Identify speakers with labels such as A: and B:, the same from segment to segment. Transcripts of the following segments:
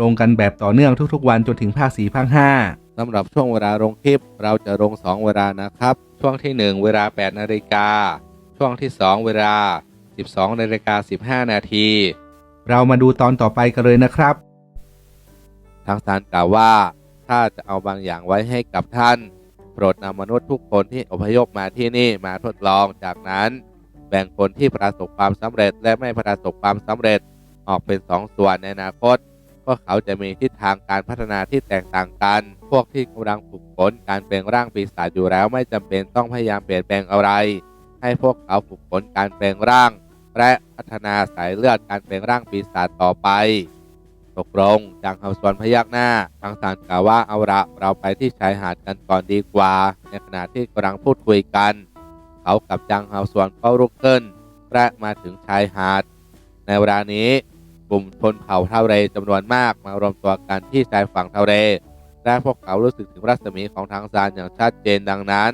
A: ลงกันแบบต่อเนื่องทุกๆ วันจนถึงภาค4ภาค5
B: สำหรับช่วงเวลาลงคลิป เราจะลง 2 เวลานะครับ ช่วงที่ 1 เวลา 8 นาฬิกา ช่วงที่ 2 เวลา 12 นาฬิกา 15 นาที
A: เรามาดูตอนต่อไปกันเลยนะครับ
B: ทางศาลกล่าวว่า ถ้าจะเอาบางอย่างไว้ให้กับท่าน โปรดนำมนุษย์ทุกคนที่อพยพมาที่นี่มาทดลองจากนั้น แบ่งคนที่ประสบความสำเร็จและไม่ประสบความสำเร็จออกเป็นสองส่วนในอนาคตพ วกเขาจะมีทิศทางการพัฒนาที่แตกต่างกัน พวกที่กำลังฝึกฝนการเปลี่ยนร่างปีศาจอยู่แล้วไม่จำเป็นต้องพยายามเปลี่ยนแปลงอะไร ให้พวกเขาฝึกฝนการเปลี่ยนร่าง และพัฒนาสายเลือดการเปลี่ยนร่างปีศาจต่อไป ตกลงจางเฮาสวนพยักหน้าทางสารกล่าวว่าเอาละเราไปที่ชายหาดกันก่อนดีกว่า ในขณะที่กำลังพูดคุยกัน เขากับจางเฮาสวนก็ลุกขึ้นและมาถึงชายหาด ในเวลานี้ กลุ่มชนเผ่าทะเลจำนวนมากมารวมตัวกันที่ชายฝั่งทะเลและพวกเขารู้สึกถึงรัศมีของทางซานอย่างชัดเจนดังนั้น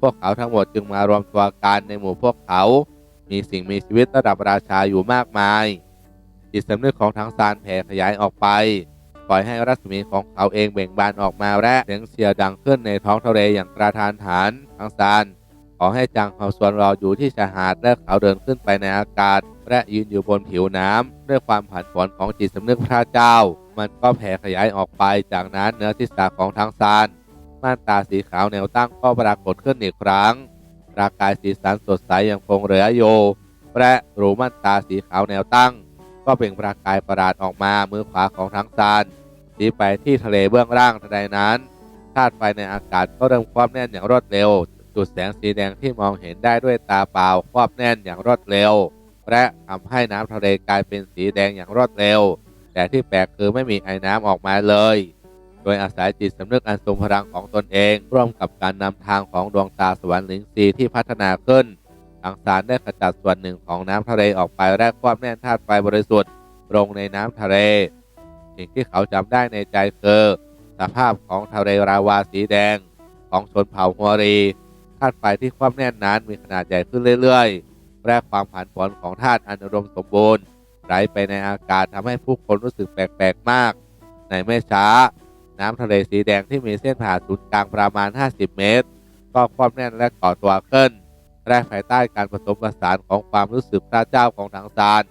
B: พวกเขาทั้งหมดจึงมารวมตัวกันในหมู่พวกเขา มีสิ่งมีชีวิตระดับราชาอยู่มากมาย จิตสำนึกของทางซานแผ่ขยายออกไป ปล่อยให้รัศมีของเขาเองเบ่งบานออกมาและเสียงเชียร์ดังขึ้นในท้องทะเลอย่างกระทานหันทางซาน ขอให้จางเฮาสวนเรออยู่ที่ชายหาดและเขาเดินขึ้นไปในอากาศ และยืนอยู่บนผิวน้ำด้วยความผันผวนของจิตสำนึกพระเจ้า มันก็แผ่ขยายออกไปจากนั้นเนื้อทิศาของทางซานม่านตาสีขาวแนวตั้งก็ปรากฏขึ้นอีกครั้งประกายสีสันสดใสยังคงเหลืออยู่และรูม่านตาสีขาวแนวตั้ง ก็เปล่งประกายประหลาดออกมามือขวาของทางซานชี้ไปที่ทะเลเบื้องล่างทันใดนั้นธาตุไฟในอากาศก็เริ่มความแน่นอย่างรวดเร็ว จุดแสงสีแดงที่มองเห็นได้ด้วยตาเปล่าครอบแน่นอย่างรวดเร็ว และทำให้น้ำทะเลกลายเป็นสีแดงอย่างรวดเร็ว แต่ที่แปลกคือไม่มีไอ้น้ำออกมาเลย โดยอาศัยจิตสำนึกอันทรงพลังของตนเอง ร่วมกับการนำทางของดวงตาสวรรค์ลิงซีที่พัฒนาขึ้นทางสารได้ขจัดส่วนหนึ่งของน้ำทะเลออกไปและความแน่นธาตุไฟบริสุทธิ์ลงในน้ำทะเล สิ่งที่เขาจำได้ในใจคือสภาพของทะเลราวาสีแดงของชนเผ่าฮัวรีาตุไฟที่ความแน่นนั้นมีขนาดใหญ่ขึ้นเรื่อยๆ และความผันผวนของธาตุอันอุดมสมบูรณ์ไหลไปในอากาศทำให้ผู้คนรู้สึกแปลกๆมาก ในไม่ช้า น้ำทะเลสีแดงที่มีเส้นผ่าศูนย์กลางประมาณ 50 เมตร ก็ความแน่นและก่อตัวขึ้นและภายใต้การผสมผสานของความรู้สึกพระเจ้าของทางซาน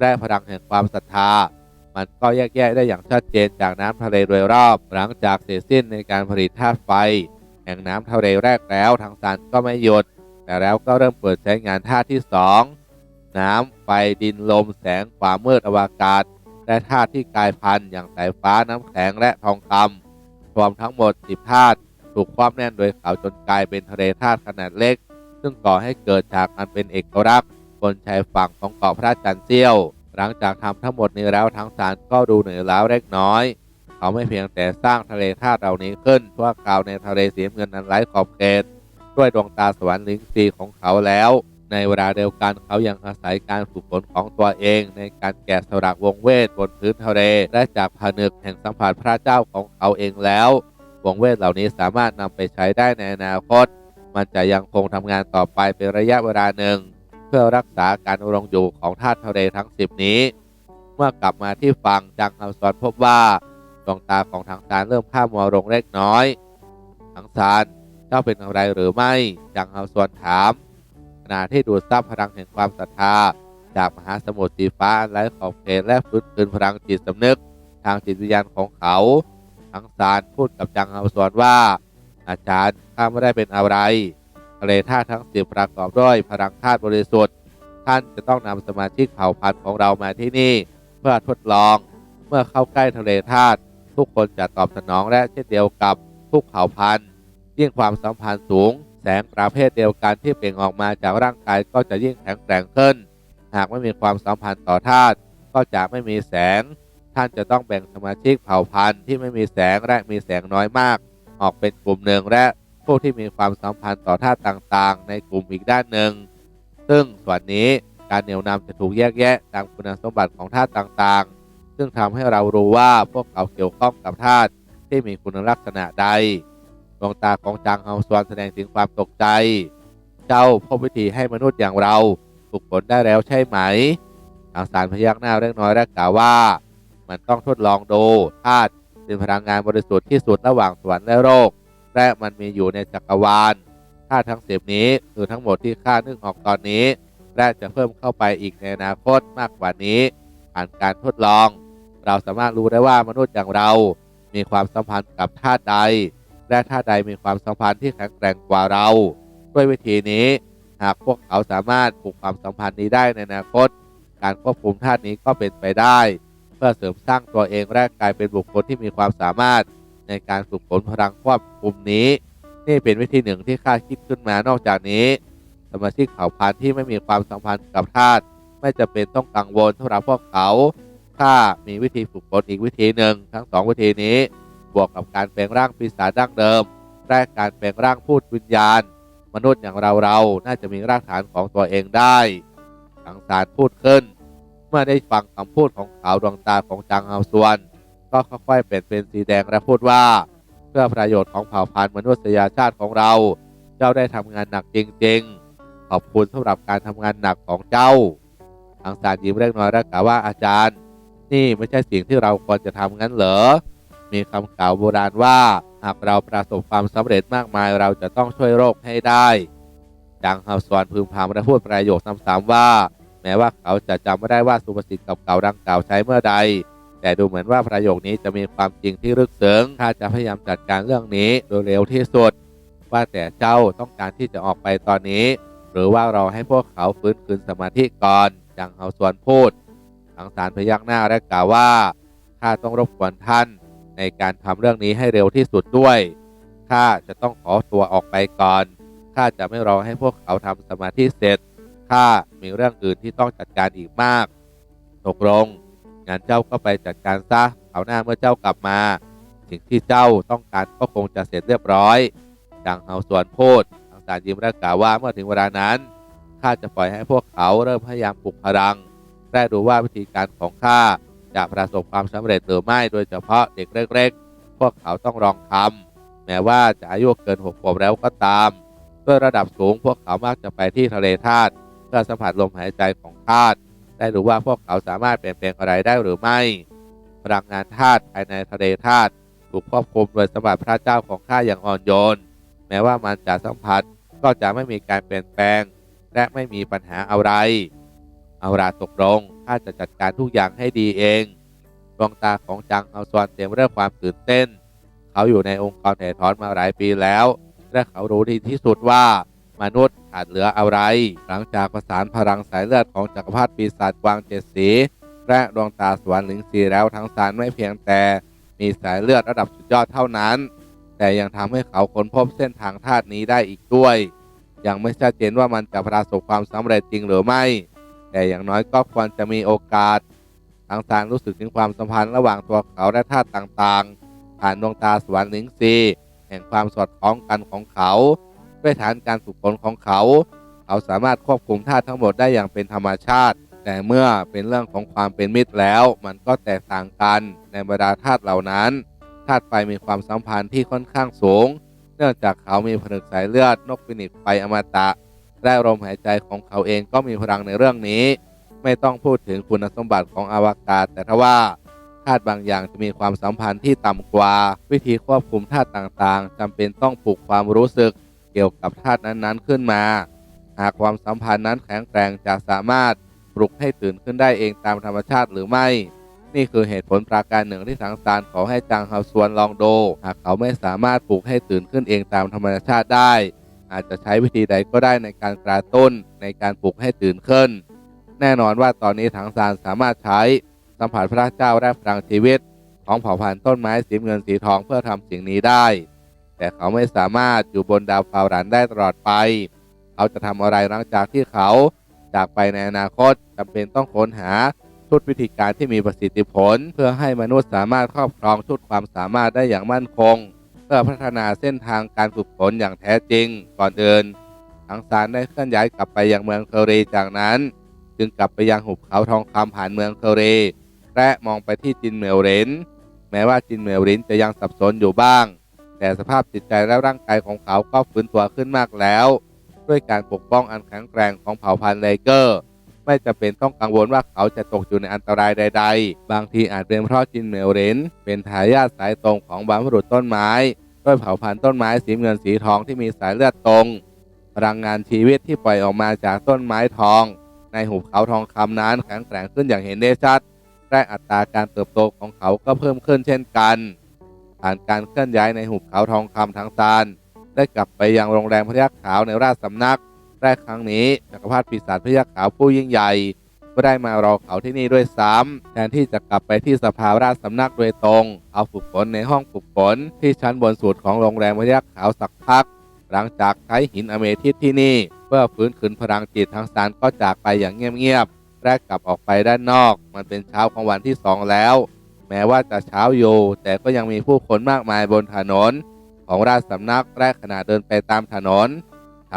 B: และพลังแห่งความศรัทธา มันก็แยกแยะได้อย่างชัดเจนจากน้ำทะเลโดยรอบ หลังจากเสร็จสิ้นในการผลิตธาตุไฟ แห่งน้ำทะเลแรกแล้วทางซานก็ไม่หยุด แต่แล้วก็เริ่มเปิดใช้งานธาที่สองน้ำไฟดินลมแสงความมืดอวกาศ และธาที่กลายพันธุ์อย่างสายฟ้าน้ำแข็งและทองคำรวมทั้งหมด 10ธาตุถูกความแน่นโดยเขาจนกลายเป็นทะเลธาตุขนาดเล็ก ซึ่งก่อให้เกิดฉากอันเป็นเอกลักษณ์บนชายฝั่งของเกาะพระจันทร์เสี้ยว หลังจากทำทั้งหมดนี้แล้วทั้งสารก็ดูเหนื่อยล้าเล็กน้อย เขาไม่เพียงแต่สร้างทะเลธาตุเหล่านี้ขึ้นชั่วคราวในทะเลสีเงินนั้นไร้ขอบเขตด้วยดวงตาสวรรค์ลิงซีของเขาแล้ว ในเวลาเดียวกันเขายังอาศัยการฝึกฝนของตัวเอง ในการแกะสลักวงเวทบนพื้นทะเลและจากผนึกแห่งสัมผัสพระเจ้าของเขาเองแล้ววงเวทเหล่านี้สามารถนำไปใช้ได้ในอนาคต มันจะยังคงทำงานต่อไปเป็นระยะเวลาหนึ่ง เพื่อรักษาการอุรงอยู่ของธาตุทะเลทั้ง 10 นี้ เมื่อกลับมาที่ฝั่งจังคำสอนพบว่า ดวงตาของทางซานเริ่มข้ามมัวลงเล็กน้อยทางซานเจ้าเป็นอะไรหรือไม่จังเฮาสวนถามขณะที่ดูดซับพลังแห่งความศรัทธา จากมหาสมุทรสีฟ้าไร้ขอบเขตและฟื้นคืนพลังจิตสำนึก ทางจิตวิญญาณของเขาทางซานพูดกับจังเฮาสวนว่า อาจารย์ข้าไม่ได้เป็นอะไรทะเลธาตุทั้งสิบประกอบด้วยพลังธาตุบริสุทธิ์ ท่านจะต้องนำสมาชิกเผ่าพันธุ์ของเรามาที่นี่ เพื่อทดลอง เมื่อเข้าใกล้ทะเลธาตุ ทุกคนจะตอบสนองและเช่นเดียวกับทุกเผ่าพันธุ์ ยิ่งความสัมพันธ์สูง แสงประเภทเดียวกันที่เปล่งออกมาจากร่างกายก็จะยิ่งแข็งแกร่งขึ้น หากไม่มีความสัมพันธ์ต่อธาตุก็จะไม่มีแสง ท่านจะต้องแบ่งสมาชิกเผ่าพันธุ์ที่ไม่มีแสงและมีแสงน้อยมาก ออกเป็นกลุ่มหนึ่งและผู้ที่มีความสัมพันธ์ต่อธาตุต่างๆ ในกลุ่มอีกด้านหนึ่ง ซึ่งส่วนนี้การเหนี่ยวนำจะถูกแยกแยะตามคุณสมบัติของธาตุต่างๆ ซึ่งทำให้เรารู้ว่าพวกเขาเกี่ยวข้องกับธาตุที่มีคุณลักษณะใดดวงตาของจางเฮาซวนแสดงถึงความตกใจ เจ้าพบวิธีให้มนุษย์อย่างเราฝึกฝนได้แล้วใช่ไหมทางสารพยักหน้าเล็กน้อยและกล่าวว่า มันต้องทดลองดูธาตุเป็นพลังงานบริสุทธิ์ที่สุดระหว่างสวรรค์และโลกและมันมีอยู่ในจักรวาลธาตุทั้งสิบนี้คือทั้งหมดที่ข้านึกออกตอนนี้ และจะเพิ่มเข้าไปอีกในอนาคตมากกว่านี้ ผ่านการทดลอง เราสามารถรู้ได้ว่ามนุษย์อย่างเรา มีความสัมพันธ์กับธาตุใด และธาตุใดมีความสัมพันธ์ที่แข็งแกร่งกว่าเรา ด้วยวิธีนี้ หากพวกเขาสามารถผูกความสัมพันธ์นี้ได้ในอนาคต การควบคุมธาตุนี้ก็เป็นไปได้ เพื่อเสริมสร้างตัวเองและกลายเป็นบุคคลที่มีความสามารถในการฝึกฝนพลังควบคุมนี้ นี่เป็นวิธีหนึ่งที่ข้าคิดขึ้นมานอกจากนี้สมาชิกเผ่าพันธุ์ที่ไม่มีความสัมพันธ์กับธาตุไม่จะเป็นต้องกังวลสำหรับพวกเขา ข้ามีวิธีฝึกฝนอีกวิธีหนึ่งทั้งสองวิธีนี้ บวกกับการแปลงร่างปีศาจดั้งเดิมและการแปลงร่างพูดวิญญาณ มนุษย์อย่างเราเราน่าจะมีรากฐานของตัวเองได้สังสารพูดขึ้น เมื่อได้ฟังคำพูดของขาวดวงตาของจางเฮาซวน ก็ค่อยๆเปลี่ยนเป็นสีแดงและพูดว่า เพื่อประโยชน์ของเผ่าพันธุ์มนุษยชาติของเรา เจ้าได้ทำงานหนักจริงๆ ขอบคุณสำหรับการทำงานหนักของเจ้าทางสารยิ้มเล็กน้อยและกล่าวว่าอาจารย์ นี่ไม่ใช่สิ่งที่เราควรจะทำงั้นเหรอ มีคำกล่าวโบราณว่า หากเราประสบความสำเร็จมากมายเราจะต้องช่วยโลกให้ได้จางเฮาซวนพึมพำและพูดประโยคซ้ำๆว่า แม้ว่าเขาจะจำไม่ได้ว่าสุภาษิตเก่าๆดังกล่าวใช้เมื่อใด แต่ดูเหมือนว่าประโยคนี้จะมีความจริงที่ลึกซึ้งข้าจะพยายามจัดการเรื่องนี้โดยเร็วที่สุด ว่าแต่เจ้าต้องการที่จะออกไปตอนนี้ หรือว่าเราให้พวกเขาฟื้นคืนสมาธิก่อนจางเฮาซวนพูด ทางสารพยักหน้าและกล่าวว่าข้าต้องรบกวนท่านในการทำเรื่องนี้ให้เร็วที่สุดด้วยข้าจะต้องขอตัวออกไปก่อนข้าจะไม่รอให้พวกเขาทำสมาธิเสร็จข้ามีเรื่องอื่นที่ต้องจัดการอีกมาก ตกลงงั้นเจ้าก็ไปจัดการซะเอาหน้าเมื่อเจ้ากลับมา สิ่งที่เจ้าต้องการก็คงจะเสร็จเรียบร้อยดังเฮาส่วนพูดทางสารยิ้มและกล่าวว่าเมื่อถึงเวลานั้นข้าจะปล่อยให้พวกเขาเริ่มพยายามปลุกพลัง และดูว่าวิธีการของข้าจะประสบความสำเร็จหรือไม่โดยเฉพาะเด็กเล็กๆ พวกเขาต้องลองทำแม้ว่าจะอายุเกินหกขวบแล้วก็ตาม ด้วยระดับสูงพวกเขามักจะไปที่ทะเลธาตุเพื่อสัมผัสลมหายใจของธาตุได้รู้ว่าพวกเขาสามารถเปลี่ยนแปลงอะไรได้หรือไม่พลังงานธาตุภายในทะเลธาตุถูกควบคุมโดยสมบัติพระเจ้าของข้าอย่างอ่อนโยน แม้ว่ามันจะสัมผัสก็จะไม่มีการเปลี่ยนแปลง และไม่มีปัญหาอะไร เอาราตกลงข้าจะจัดการทุกอย่างให้ดีเองดวงตาของจางเฮาซวนเต็มไปด้วยความตื่นเต้น เขาอยู่ในองค์กรถ่ายทอดมาหลายปีแล้ว และเขารู้ดีที่สุดว่ามนุษย์ขาดเหลืออะไร หลังจากประสานพลังสายเลือดของจักรพรรดิปีศาจกวางเจ็ดสี และดวงตาสวรรค์หลิงสีแล้วทั้งสารไม่เพียงแต่มีสายเลือดระดับสุดยอดเท่านั้น แต่ยังทำให้เขาค้นพบเส้นทางธาตุนี้ได้อีกด้วย ยังไม่ชัดเจนว่ามันจะประสบความสำเร็จจริงหรือไม่ แต่อย่างน้อยก็ควรจะมีโอกาสทางสารรู้สึกถึงความสัมพันธ์ระหว่างตัวเขาและธาตุต่างๆ ผ่านดวงตาสวรรค์หลิงซีแห่งความสอดคล้องกันของเขา ด้วยฐานการฝึกฝนของเขา เขาสามารถควบคุมธาตุทั้งหมดได้อย่างเป็นธรรมชาติ แต่เมื่อเป็นเรื่องของความเป็นมิตรแล้ว มันก็แตกต่างกันในบรรดาธาตุเหล่านั้นธาตุไฟมีความสัมพันธ์ที่ค่อนข้างสูง เนื่องจากเขามีผนึกสายเลือดนกฟินิกไฟอมตะ และลมหายใจของเขาเองก็มีพลังในเรื่องนี้ ไม่ต้องพูดถึงคุณสมบัติของอวกาศ แต่ทว่าธาตุบางอย่างจะมีความสัมพันธ์ที่ต่ำกว่า วิธีควบคุมธาตุต่างๆจำเป็นต้องปลูกความรู้สึกเกี่ยวกับธาตุนั้นๆขึ้นมา หากความสัมพันธ์นั้นแข็งแกร่งจะสามารถปลุกให้ตื่นขึ้นได้เองตามธรรมชาติหรือไม่ นี่คือเหตุผลประการหนึ่งที่สังสารขอให้จางเฮาซวนลองโด หากเขาไม่สามารถปลุกให้ตื่นขึ้นเองตามธรรมชาติได้ อาจจะใช้วิธีใดก็ได้ในการกระตุ้นในการปลุกให้ตื่นขึ้น แน่นอนว่าตอนนี้ถังซานสามารถใช้สัมผัสพระเจ้าและพลังชีวิต ของเผ่าพันธุ์ต้นไม้สีเงินสีทองเพื่อทำสิ่งนี้ได้ แต่เขาไม่สามารถอยู่บนดาวฟาวรันได้ตลอดไป เขาจะทำอะไรหลังจากที่เขาจากไปในอนาคตจำเป็นต้องค้นหาชุดวิธีการที่มีประสิทธิผล เพื่อให้มนุษย์สามารถครอบครองชุดความสามารถได้อย่างมั่นคง พื่อพัฒนาเส้นทางการฝึกฝนอย่างแท้จริง ก่อนอื่นทังซานได้เคลื่อนย้ายกลับไปยังเมืองเคอรีจากนั้น จึงกลับไปยังหุบเขาทองคำผ่านเมืองเคอรีและมองไปที่จินเมลรินแม้ว่าจินเมลรินจะยังสับสนอยู่บ้าง แต่สภาพจิตใจและร่างกายของเขาก็ฟื้นตัวขึ้นมากแล้ว ด้วยการปกป้องอันแข็งแกร่งของเผ่าพันธุ์เลเกอร์ ไม่จำเป็นต้องกังวลว่าเขาจะตกอยู่ในอันตรายใด ๆ บางทีอาจเป็นเพราะจินเมลรินเป็นทายาทสายตรงของบรรพบุรุษต้นไม้ ด้วยเผ่าพันธุ์ต้นไม้สีเงินสีทองที่มีสายเลือดตรง พลังงานชีวิตที่ปล่อยออกมาจากต้นไม้ทอง ในหุบเขาทองคำนั้นแข็งแกร่งขึ้นอย่างเห็นได้ชัดและอัตราการเติบโตของเขาก็เพิ่มขึ้นเช่นกันผ่านการเคลื่อนย้ายในหุบเขาทองคำทางซานได้กลับไปยังโรงแรมพยัคฆ์ขาวในราชสำนักแรกครั้งนี้จักรพรรดิปีศาจพยัคฆ์ขาวผู้ยิ่งใหญ่ ก็ได้มารอเขาที่นี่ด้วยซ้ำแทนที่จะกลับไปที่สภาราชสำนักโดยตรง เอาฝึกฝนในห้องฝึกฝนที่ชั้นบนสุดของโรงแรมพยัคฆ์ขาวสักพัก หลังจากใช้หินอเมทิสที่นี่ เพื่อฟื้นคืนพลังจิตทางสารก็จากไปอย่างเงียบๆและกลับออกไปด้านนอก มันเป็นเช้าของวันที่สองแล้ว แม้ว่าจะเช้าอยู่แต่ก็ยังมีผู้คนมากมายบนถนน ของราชสำนักและขณะเดินไปตามถนน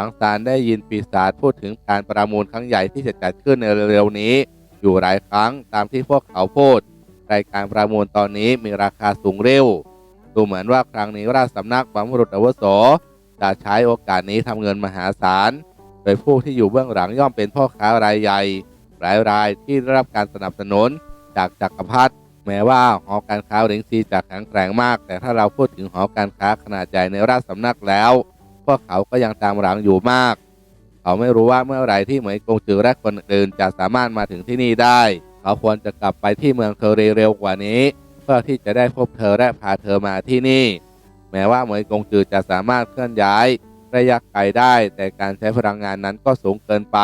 B: ทางซานได้ยินปีศาจพูดถึงการประมูลครั้งใหญ่ที่จะจัดขึ้นในเร็วๆนี้ อยู่หลายครั้งตามที่พวกเขาพูดรายการประมูลตอนนี้มีราคาสูงเร็ว ดูเหมือนว่าครั้งนี้ราชสำนักบรรพบุรุษอวโสจะใช้โอกาสนี้ทำเงินมหาศาล โดยผู้ที่อยู่เบื้องหลังย่อมเป็นพ่อค้ารายใหญ่หลายรายที่ได้รับการสนับสนุนจากจักรพรรดิแม้ว่าหอการค้าเหริงซีจะแข็งแกร่งมาก แต่ถ้าเราพูดถึงหอการค้าขนาดใหญ่ในราชสำนักแล้ว พวกเขาก็ยังตามหลังอยู่มาก เขาไม่รู้ว่าเมื่อไหร่ที่เหมยกงจือและคนอื่นจะสามารถมาถึงที่นี่ได้ เขาควรจะกลับไปที่เมืองเทอรีเร็วกว่านี้ เพื่อที่จะได้พบเธอและพาเธอมาที่นี่ แม้ว่าเหมยกงจือจะสามารถเคลื่อนย้ายระยะไกลได้ แต่การใช้พลังงานนั้นก็สูงเกินไป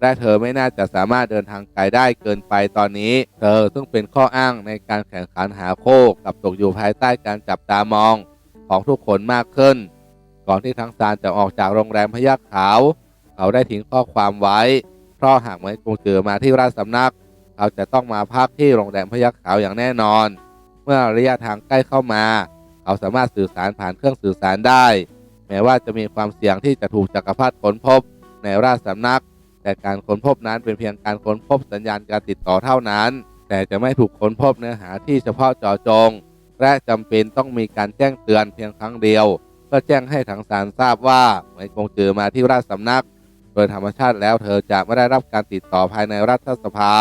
B: และเธอไม่น่าจะสามารถเดินทางไกลได้เกินไปตอนนี้ เธอซึ่งเป็นข้ออ้างในการแข่งขันหาโคกับตกอยู่ภายใต้การจับตามองของทุกคนมากขึ้น ก่อนที่ทั้งซานจะออกจากโรงแรมพยัคฆ์ขาว เขาได้ทิ้งข้อความไว้ เพราะหากเหมือนกงจือมาที่ราชสำนัก เขาจะต้องมาพักที่โรงแรมพยัคฆ์ขาวอย่างแน่นอน เมื่อระยะทางใกล้เข้ามา เขาสามารถสื่อสารผ่านเครื่องสื่อสารได้ แม้ว่าจะมีความเสี่ยงที่จะถูกจักรพรรดิค้นพบในราชสำนัก แต่การค้นพบนั้นเป็นเพียงการค้นพบสัญญาณการติดต่อเท่านั้น แต่จะไม่ถูกค้นพบเนื้อหาที่เฉพาะเจาะจง และจำเป็นต้องมีการแจ้งเตือนเพียงครั้งเดียว เพื่อแจ้งให้ทางศาลทราบว่าเหมยกงจือมาที่ราชสำนัก โดยธรรมชาติแล้วเธอจะไม่ได้รับการติดต่อภายในรัฐสภา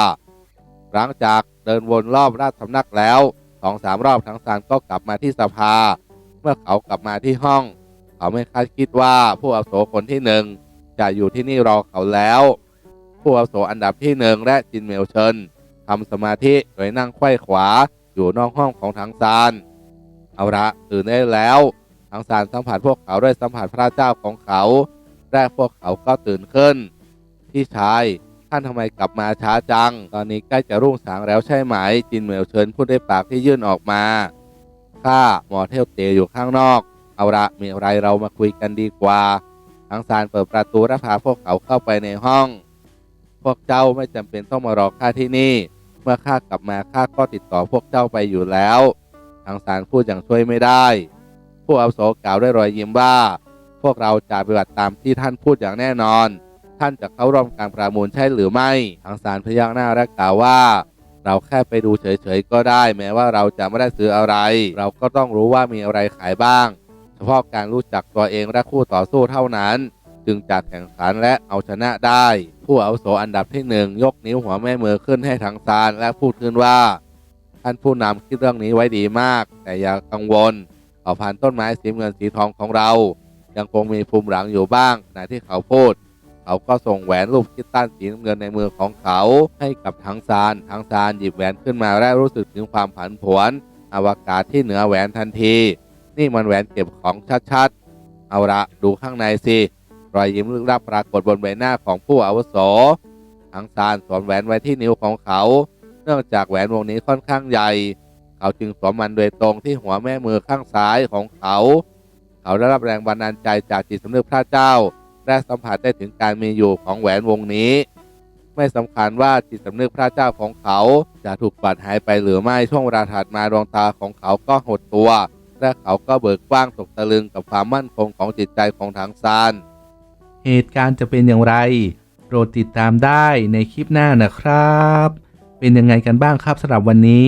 B: หลังจากเดินวนรอบราชสำนักแล้วสองสามรอบทางศาลก็กลับมาที่สภา เมื่อเขากลับมาที่ห้อง เขาไม่คาดคิดว่าผู้อาวุโสคนที่หนึ่งจะอยู่ที่นี่รอเขาแล้ว ผู้อาวุโสอันดับที่หนึ่งและจินเมลเชินทำสมาธิโดยนั่งไขว้ขวาอยู่นอกห้องของทางซานเอาละตื่นได้แล้ว งซานสัมผัสพวกเขาด้วยสัมผัสพระเจ้าของเขา แรกพวกเขาก็ตื่นขึ้นพี่ชาย ท่านทำไมกลับมาช้าจัง ตอนนี้ใกล้จะรุ่งสางแล้วใช่ไหม จินเหมยวเชิญพูดด้วยปากที่ยื่นออกมา ข้าหมอเทพเตอยู่ข้างนอก เอาละมีอะไรเรามาคุยกันดีกว่าทางซานเปิดประตูและพาพวกเขาเข้าไปในห้อง พวกเจ้าไม่จำเป็นต้องมารอข้าที่นี่ เมื่อข้ากลับมาข้าก็ติดต่อพวกเจ้าไปอยู่แล้วทางซานพูดอย่างช่วยไม่ได้ ผู้อาวุโสกล่าวด้วยรอยยิ้มว่า พวกเราจะปฏิบัติตามที่ท่านพูดอย่างแน่นอน ท่านจะเข้าร่วมการประมูลใช่หรือไม่ทางสารพยักหน้าและกล่าวว่า เราแค่ไปดูเฉยๆก็ได้ แม้ว่าเราจะไม่ได้ซื้ออะไร เราก็ต้องรู้ว่ามีอะไรขายบ้าง เฉพาะการรู้จักตัวเองและคู่ต่อสู้เท่านั้นจึงจะแข่งขันและเอาชนะได้ ผู้อาวุโสอันดับที่หนึ่งยกนิ้วหัวแม่มือขึ้นให้ทางซานและพูดขึ้นว่า ท่านผู้นำคิดเรื่องนี้ไว้ดีมาก แต่อย่ากังวล เผ่าพันธุ์ต้นไม้สีเงินสีทองของเรา ยังคงมีภูมิหลังอยู่บ้างขณะที่เขาพูด เขาก็ส่งแหวนรูปคิดตันสีน้ำเงินในมือของเขา ให้กับทางซานทางซานหยิบแหวนขึ้นมาและรู้สึกถึงความผันผวนอวกาศที่เหนือแหวนทันที นี่มันแหวนเก็บของชัดๆ เอาละดูข้างในสิรอยยิ้มลึกลับปรากฏบนใบหน้าของผู้อาวุโสทางซานสวมแหวนไว้ที่นิ้วของเขา เนื่องจากแหวนวงนี้ค่อนข้างใหญ่ เขาจึงสวมมันโดยตรงที่หัวแม่มือข้างซ้ายของเขา เขาได้รับแรงบันดาลใจจากจิตสำนึกพระเจ้า และสัมผัสได้ถึงการมีอยู่ของแหวนวงนี้ ไม่สำคัญว่าจิตสำนึกพระเจ้าของเขาจะถูกปัดหายไปหรือไม่ช่วงเวลาถัดมาดวงตาของเขาก็หดตัวและเขาก็เบิกกว้างตกตะลึงกับความมั่นคงของจิตใจของทางซาน
A: เหตุการณ์จะเป็นอย่างไร โปรดติดตามได้ในคลิปหน้านะครับ เป็นยังไงกันบ้างครับสำหรับวันนี้